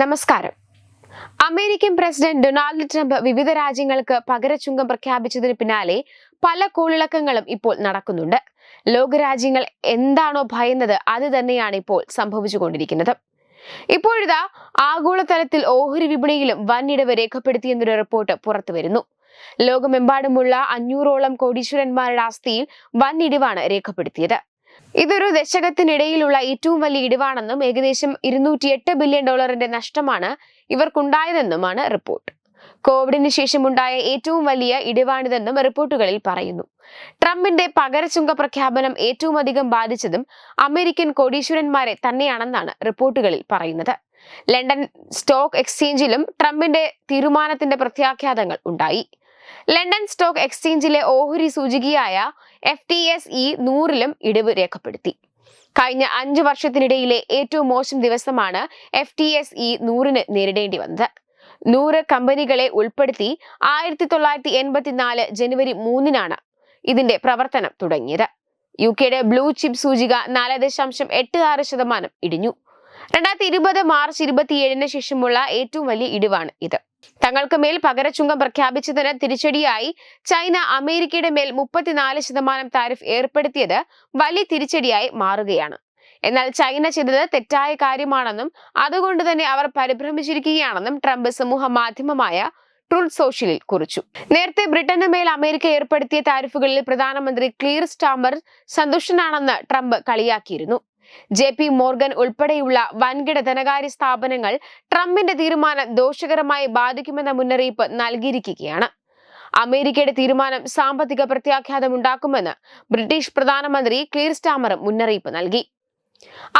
നമസ്കാരം. American president Donald Trump വിവിധ രാജ്യങ്ങൾക്ക് പകരച്ചുങ്കം പ്രഖ്യാപിച്ചതിന് പിന്നാലെ പല കോളിളക്കങ്ങളും ഇപ്പോൾ നടക്കുന്നുണ്ട്. ലോകരാജ്യങ്ങൾ എന്താണോ ഭയന്നത് അത് തന്നെയാണ് ഇപ്പോൾ സംഭവിച്ചുകൊണ്ടിരിക്കുന്നത്. ഇപ്പോഴിതാ ആഗോളതലത്തിൽ ഓഹരി വിപണിയിലും വൻഇടിവ് രേഖപ്പെടുത്തിയെന്നൊരു റിപ്പോർട്ട് പുറത്തു വരുന്നു ലോകമെമ്പാടുമുള്ള അഞ്ഞൂറോളം കോടീശ്വരന്മാരുടെ ആസ്തിയിൽ വൻഇടിവാണ് രേഖപ്പെടുത്തിയത്. ഇതൊരു ദശകത്തിനിടയിലുള്ള ഏറ്റവും വലിയ ഇടിവാണെന്നും ഏകദേശം ഇരുന്നൂറ്റിയെട്ട് ബില്യൺ ഡോളറിന്റെ നഷ്ടമാണ് ഇവർക്കുണ്ടായതെന്നുമാണ് റിപ്പോർട്ട്. കോവിഡിന് ശേഷമുണ്ടായ ഏറ്റവും വലിയ ഇടിവാണിതെന്നും റിപ്പോർട്ടുകളിൽ പറയുന്നു. ട്രംപിന്റെ പകരച്ചുങ്ക പ്രഖ്യാപനം ഏറ്റവും അധികം ബാധിച്ചതും അമേരിക്കൻ കോടീശ്വരന്മാരെ തന്നെയാണെന്നാണ് റിപ്പോർട്ടുകളിൽ പറയുന്നത്. ലണ്ടൻ സ്റ്റോക്ക് എക്സ്ചേഞ്ചിലും ട്രംപിന്റെ തീരുമാനത്തിന്റെ പ്രത്യാഘാതങ്ങൾ ഉണ്ടായി. ലണ്ടൻ സ്റ്റോക്ക് എക്സ്ചേഞ്ചിലെ ഓഹരി സൂചികയായ എഫ് ടി എസ് ഇ നൂറിലും ഇടിവ് രേഖപ്പെടുത്തി. കഴിഞ്ഞ അഞ്ചു വർഷത്തിനിടയിലെ ഏറ്റവും മോശം ദിവസമാണ് എഫ് ടി എസ് ഇ നൂറിന് നേരിടേണ്ടി വന്നത്. നൂറ് കമ്പനികളെ ഉൾപ്പെടുത്തി ആയിരത്തി തൊള്ളായിരത്തി എൺപത്തിനാല് ജനുവരി മൂന്നിനാണ് ഇതിന്റെ പ്രവർത്തനം തുടങ്ങിയത്. യു കെയുടെ ബ്ലൂ ചിപ്പ് സൂചിക നാല് ദശാംശം എട്ട് ആറ് ശതമാനം ഇടിഞ്ഞു. രണ്ടായിരത്തി ഇരുപത് മാർച്ച് ഇരുപത്തിയേഴിന് ശേഷമുള്ള ഏറ്റവും വലിയ ഇടിവാണ് ഇത്. തങ്ങൾക്ക് മേൽ പകരച്ചുങ്കം പ്രഖ്യാപിച്ചതിന് തിരിച്ചടിയായി ചൈന അമേരിക്കയുടെ മേൽ മുപ്പത്തിനാല് ശതമാനം താരിഫ് ഏർപ്പെടുത്തിയത് വലിയ തിരിച്ചടിയായി മാറുകയാണ്. എന്നാൽ ചൈന ചെയ്തത് തെറ്റായ കാര്യമാണെന്നും അതുകൊണ്ട് തന്നെ അവർ പരിഭ്രമിച്ചിരിക്കുകയാണെന്നും ട്രംപ് സമൂഹ മാധ്യമമായ ട്രൂത്ത് സോഷ്യലിൽ കുറിച്ചു. നേരത്തെ ബ്രിട്ടന് മേൽ അമേരിക്ക ഏർപ്പെടുത്തിയ താരിഫുകളിൽ പ്രധാനമന്ത്രി ക്ലിയർ സ്റ്റാമർ സന്തുഷ്ടനാണെന്ന് ട്രംപ് കളിയാക്കിയിരുന്നു. ജെ പി മോർഗൻ ഉൾപ്പെടെയുള്ള വൻകിട ധനകാര്യ സ്ഥാപനങ്ങൾ ട്രംപിന്റെ തീരുമാനം ദോഷകരമായി ബാധിക്കുമെന്ന മുന്നറിയിപ്പ് നൽകിയിരിക്കുകയാണ്. അമേരിക്കയുടെ തീരുമാനം സാമ്പത്തിക പ്രത്യാഘാതം ഉണ്ടാക്കുമെന്ന് ബ്രിട്ടീഷ് പ്രധാനമന്ത്രി ക്ലിയർ സ്റ്റാമറും മുന്നറിയിപ്പ് നൽകി.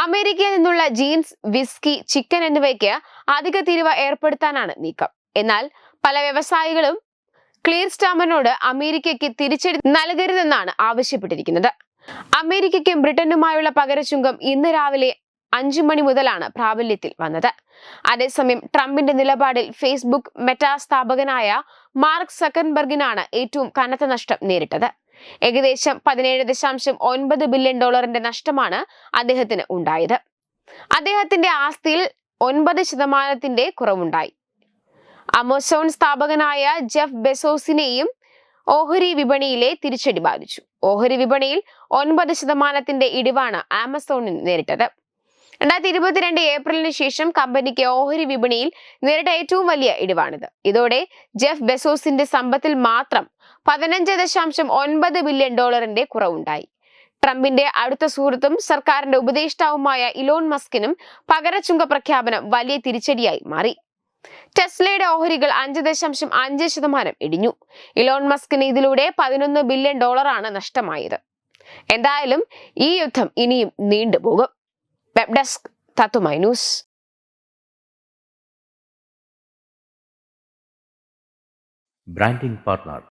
അമേരിക്കയിൽ നിന്നുള്ള ജീൻസ് വിസ്കി ചിക്കൻ എന്നിവയ്ക്ക് അധിക തീരുവ ഏർപ്പെടുത്താനാണ് നീക്കം. എന്നാൽ പല വ്യവസായികളും ക്ലിയർ സ്റ്റാമറിനോട് അമേരിക്കയ്ക്ക് തിരിച്ചടി നൽകരുതെന്നാണ് ആവശ്യപ്പെട്ടിരിക്കുന്നത്. അമേരിക്കയ്ക്കും ബ്രിട്ടനുമായുള്ള പകരച്ചുങ്കം ഇന്ന് രാവിലെ അഞ്ചു മണി മുതലാണ് പ്രാബല്യത്തിൽ വന്നത്. അതേസമയം ട്രംപിന്റെ നിലപാടിൽ ഫേസ്ബുക്ക് മെറ്റാ സ്ഥാപകനായ മാർക്ക് സക്കൻബർഗിനാണ് ഏറ്റവും കനത്ത നഷ്ടം നേരിട്ടത്. ഏകദേശം പതിനേഴ് ദശാംശം ഒൻപത് ബില്യൺ ഡോളറിന്റെ നഷ്ടമാണ് അദ്ദേഹത്തിന് ഉണ്ടായത്. അദ്ദേഹത്തിന്റെ ആസ്തിയിൽ ഒൻപത് ശതമാനത്തിന്റെ കുറവുണ്ടായി. അമസോൺ സ്ഥാപകനായ ജെഫ് ബെസോസിനെയും ഓഹരി വിപണിയിലെ തിരിച്ചടി ബാധിച്ചു. ഓഹരി വിപണിയിൽ ഒൻപത് ശതമാനത്തിന്റെ ഇടിവാണ് ആമസോണിന് നേരിട്ടത്. രണ്ടായിരത്തി ഇരുപത്തിരണ്ട് ഏപ്രിലിന് ശേഷം കമ്പനിക്ക് ഓഹരി വിപണിയിൽ നേരിട്ട ഏറ്റവും വലിയ ഇടിവാണിത്. ഇതോടെ ജെഫ് ബെസോസിന്റെ സമ്പത്തിൽ മാത്രം പതിനഞ്ച് ദശാംശം ഒൻപത് ബില്യൺ ഡോളറിന്റെ കുറവുണ്ടായി. ട്രംപിന്റെ അടുത്ത സുഹൃത്തും സർക്കാരിന്റെ ഉപദേഷ്ടാവുമായ ഇലോൺ മസ്കിനും പകരച്ചുങ്ക പ്രഖ്യാപനം വലിയ തിരിച്ചടിയായി മാറി. ടെസ്ലയുടെ ഓഹരികൾ അഞ്ച് ദശാംശം അഞ്ച് ശതമാനം ഇടിഞ്ഞു. ഇലോൺ മസ്കിന് ഇതിലൂടെ പതിനൊന്ന് ബില്യൺ ഡോളറാണ് നഷ്ടമായത്. എന്തായാലും ഈ യുദ്ധം ഇനിയും നീണ്ടുപോകും. വെബ് ഡെസ്ക് തത്തുമൈ news. Branding partner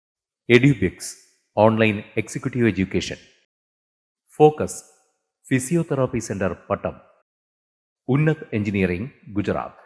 online executive education. Focus physiotherapy centre Pattom. Engineering Gujarat.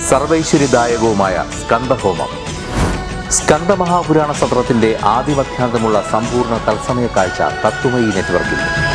സർവൈശ്വര്യദായകവുമായ സ്കന്ദഹോമം. സ്കന്ദമഹാപുരാണ സത്രത്തിന്റെ ആദിമധ്യാന്തമുള്ള സമ്പൂർണ തത്സമയ കാഴ്ച തത്വമയി നെറ്റ്വർക്കിൽ.